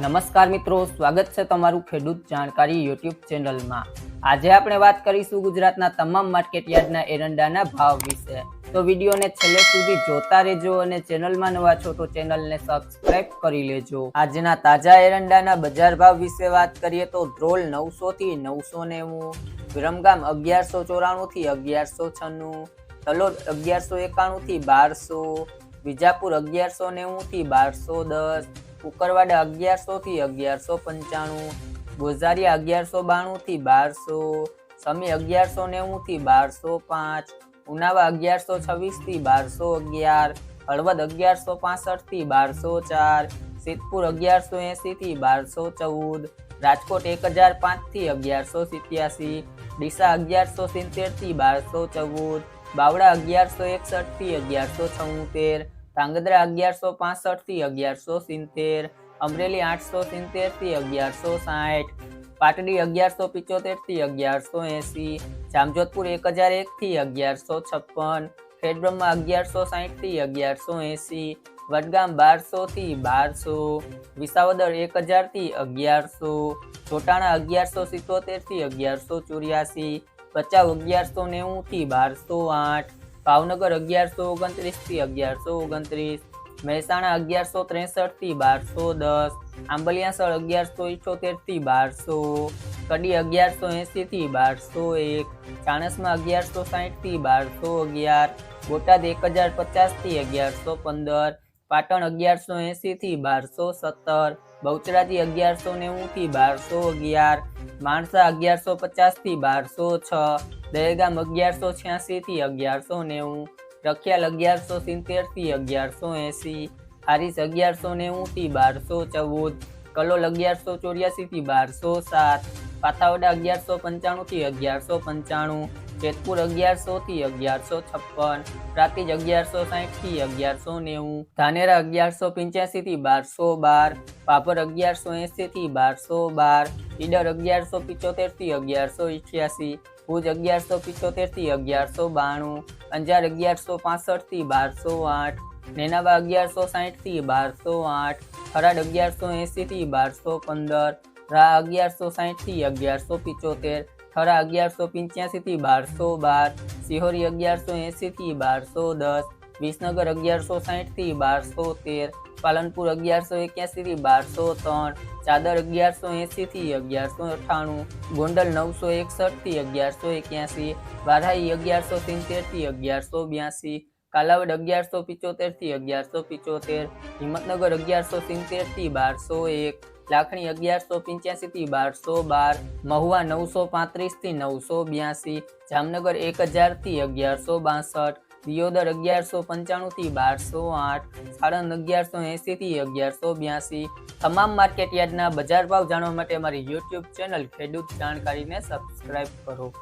નમસ્કાર મિત્રો, સ્વાગત છે તમારું ખેડૂત જાણકારી યુટ્યુબ ચેનલમાં. આજે આપણે વાત કરીશું ગુજરાતના તમામ માર્કેટયાર્ડના એરંડાના ભાવ વિશે. તો વિડીયોને છેલ્લે સુધી જોતા રહેજો અને ચેનલમાં નવા છો તો ચેનલને સબસ્ક્રાઇબ કરી લેજો. આજના તાજા એરંડાના બજાર ભાવ વિશે વાત કરીએ તો ધ્રોલ નવસો થી નવસો નેવું વિરમગામ અગિયારસો ચોરાણું થી અગિયારસો છન્નું, તલોદ અગિયારસો એકાણું થી બારસો, વિજાપુર અગિયારસો નેવું થી બારસો દસ કુકરવાડા અગિયારસો થી અગિયારસો પંચાણું ગોઝારિયા અગિયારસો બાણું થી બારસો, સમી અગિયારસો નેવું થી બારસો પાંચ, ઉનાવા અગિયારસો છવ્વીસથી બારસો અગિયાર, હળવદ અગિયારસો પાસઠથી બારસો ચાર, સિદ્ધપુર અગિયારસો એંસી થી બારસો ચૌદ, રાજકોટ એક હજાર પાંચથી અગિયારસો સિત્યાસી, ડીસા અગિયારસો સિત્તેરથી બારસો ચૌદ બાવડા અગિયારસો એકસઠથી અગિયારસો છોતેર ધાંગધ્રા અગિયારસો પાસઠથી અગિયારસો સિત્તેર, અમરેલી આઠસો સિત્તેરથી અગિયારસો સાઠ, પાટડી અગિયારસો પિચોતેરથી અગિયારસો એંસી, જામજોધપુર એક હજાર એક થી અગિયારસો છપ્પન, ખેડબ્રહ્મા અગિયારસો સાહીઠથી અગિયારસો એંસી, વડગામ બારસો થી બારસો, વિસાવદર એક હજારથી અગિયારસો, ચોટાણા અગિયારસો સિત્તોતેરથી અગિયારસો ચોર્યાસી, ભચાઉ અગિયારસો નેવું થી બારસો આઠ ભાવનગર અગિયારસો ઓગણત્રીસથી અગિયારસો ઓગણત્રીસ, મહેસાણા અગિયારસો ત્રેસઠથી બારસો દસ આંબલિયાસળ અગિયારસો ઇઠોતેરથી બારસો, કડી અગિયારસો એંસી થી બારસો એક, ચાણસમાં અગિયારસો સાહીઠથી બારસો અગિયાર, બોટાદ એક હજાર પચાસથી અગિયારસો પંદર, પાટણ અગિયારસો એંસી થી બારસો સત્તર બહુચરાજી અગિયારસો નેવુંથી બારસો અગિયાર, માણસા અગિયારસો પચાસથી બારસો છ, દહેગામ અગિયારસો છ્યાસીથી અગિયારસો નેવું, રખિયાલ અગિયારસો સિત્તેરથી અગિયારસો એંસી, હારીસ અગિયારસો નેવુંથી બારસો ચૌદ, કલોલ અગિયારસો ચોર્યાસીથી બારસો સાત પાથાવડા અગિયારસો પંચાણુંથી અગિયારસો પંચાણું, જેતપુર અગિયારસોથી અગિયારસો છપ્પન, પ્રાતિજ અગિયારસો સાહીઠથી અગિયારસો નેવું, ધાનેરા અગિયારસો પંચ્યાસીથી બારસો બાર, પાપર અગિયારસો એંસીથી બારસો બાર, ઈડર અગિયારસો પિચોતેરથી અગિયારસો ઇઠ્યાસી, ભુજ અગિયારસો પિચોતેરથી અગિયારસો બાણું, અંજાર અગિયારસો પાસઠથી બારસો આઠ નેનાબા અગિયારસો સાહીઠથી બારસો આઠ ખરાડ અગિયારસો એંસીથી બારસો પંદર રા અગિયારસો સાઠથી અગિયારસો પિચોતેર થરા અગિયારસો પંચ્યાસી થી બારસો બાર સિહોરી અગિયારસો એંસી થી બારસો દસ વિસનગર અગિયારસો સાઠથી બારસો તેર પાલનપુર અગિયારસો એક્યાસી થી બારસો ત્રણ ચાદર અગિયારસો એંસી થી અગિયારસો અઠ્ઠાણું ગોંડલ નવસો એકસઠથી અગિયારસો એક્યાસી વારાઈ અગિયારસો સિત્તેરથી અગિયારસો બ્યાસી કાલાવડ અગિયારસો પિચોતેરથી અગિયારસો પિચોતેર હિંમતનગર અગિયારસો સિત્તેરથી બારસો એક લાખણી અગિયારસો પંચ્યાસી થી બારસો બાર, મહુવા નવસો પાંત્રીસથી નવસો બ્યાસી, જામનગર એક હજારથી અગિયારસો બાસઠ, દિયોદર અગિયારસો પંચાણું થી બારસો આઠ સાણંદ અગિયારસો એંસી થી અગિયારસો બ્યાસી, તમામ માર્કેટ યાર્ડના બજાર ભાવ જાણવા માટે મારી યુટ્યુબ ચેનલ ખેડૂત જાણકારીને સબસ્ક્રાઇબ કરો.